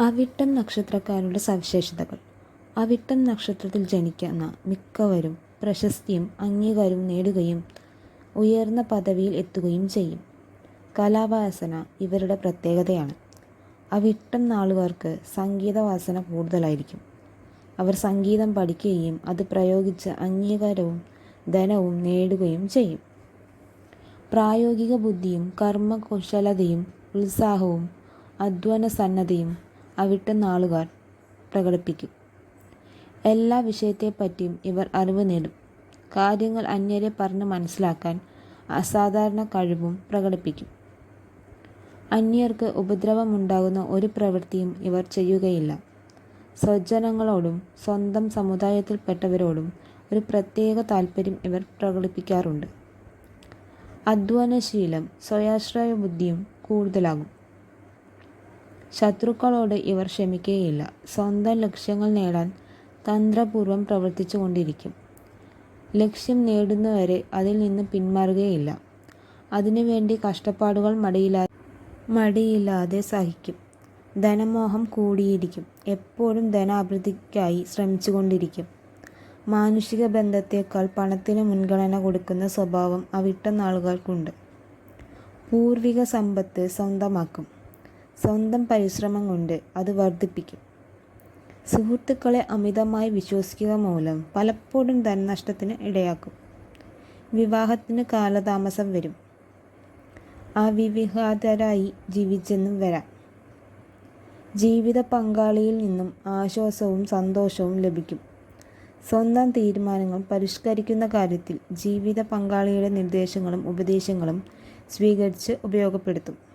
അവിട്ടം നക്ഷത്രക്കാരുടെ സവിശേഷതകൾ. അവിട്ടം നക്ഷത്രത്തിൽ ജനിക്കുന്ന മിക്കവരും പ്രശസ്തിയും അംഗീകാരവും നേടുകയും ഉയർന്ന പദവിയിൽ എത്തുകയും ചെയ്യും. കലാവാസന ഇവരുടെ പ്രത്യേകതയാണ്. അവിട്ടം നാളുകാർക്ക് സംഗീതവാസന കൂടുതലായിരിക്കും. അവർ സംഗീതം പഠിക്കുകയും അത് പ്രയോഗിച്ച് അംഗീകാരവും ധനവും നേടുകയും ചെയ്യും. പ്രായോഗിക ബുദ്ധിയും കർമ്മകുശലതയും ഉത്സാഹവും അധ്വാനസന്നദ്ധയും അവിട്ട നാളുകാർ പ്രകടിപ്പിക്കും. എല്ലാ വിഷയത്തെപ്പറ്റിയും ഇവർ അറിവ് നേടും. കാര്യങ്ങൾ അന്യരെ പറഞ്ഞ് മനസ്സിലാക്കാൻ അസാധാരണ കഴിവും പ്രകടിപ്പിക്കും. അന്യർക്ക് ഉപദ്രവമുണ്ടാകുന്ന ഒരു പ്രവൃത്തിയും ഇവർ ചെയ്യുകയില്ല. സ്വജനങ്ങളോടും സ്വന്തം സമുദായത്തിൽപ്പെട്ടവരോടും ഒരു പ്രത്യേക താല്പര്യം ഇവർ പ്രകടിപ്പിക്കാറുണ്ട്. അധ്വാനശീലം സ്വയാശ്രയ ബുദ്ധിയും കൂടുതലാകും. ശത്രുക്കളോട് ഇവർ ക്ഷമിക്കുകയില്ല. സ്വന്തം ലക്ഷ്യങ്ങൾ നേടാൻ തന്ത്രപൂർവം പ്രവർത്തിച്ചു കൊണ്ടിരിക്കും ലക്ഷ്യം നേടുന്നവരെ അതിൽ നിന്ന് പിന്മാറുകയില്ല. അതിനുവേണ്ടി കഷ്ടപ്പാടുകൾ മടിയില്ലാ മടിയില്ലാതെ സഹിക്കും. ധനമോഹം കൂടിയിരിക്കും. എപ്പോഴും ധനാഭിവൃദ്ധിക്കായി ശ്രമിച്ചുകൊണ്ടിരിക്കും. മാനുഷിക ബന്ധത്തേക്കാൾ പണത്തിന് മുൻഗണന കൊടുക്കുന്ന സ്വഭാവം അവിട്ട നാളുകൾക്കുണ്ട്. പൂർവിക സമ്പത്ത് സ്വന്തമാക്കും. സ്വന്തം പരിശ്രമം കൊണ്ട് അത് വർദ്ധിപ്പിക്കും. സുഹൃത്തുക്കളെ അമിതമായി വിശ്വസിക്കുക മൂലം പലപ്പോഴും ധനനഷ്ടത്തിന് ഇടയാക്കും. വിവാഹത്തിന് കാലതാമസം വരും. അവിവാഹിതരായി ജീവിച്ചെന്നും വരാം. ജീവിത പങ്കാളിയിൽ നിന്നും ആശ്വാസവും സന്തോഷവും ലഭിക്കും. സ്വന്തം തീരുമാനങ്ങൾ പരിഷ്കരിക്കുന്ന കാര്യത്തിൽ ജീവിത പങ്കാളിയുടെ നിർദ്ദേശങ്ങളും ഉപദേശങ്ങളും സ്വീകരിച്ച് ഉപയോഗപ്പെടുത്തും.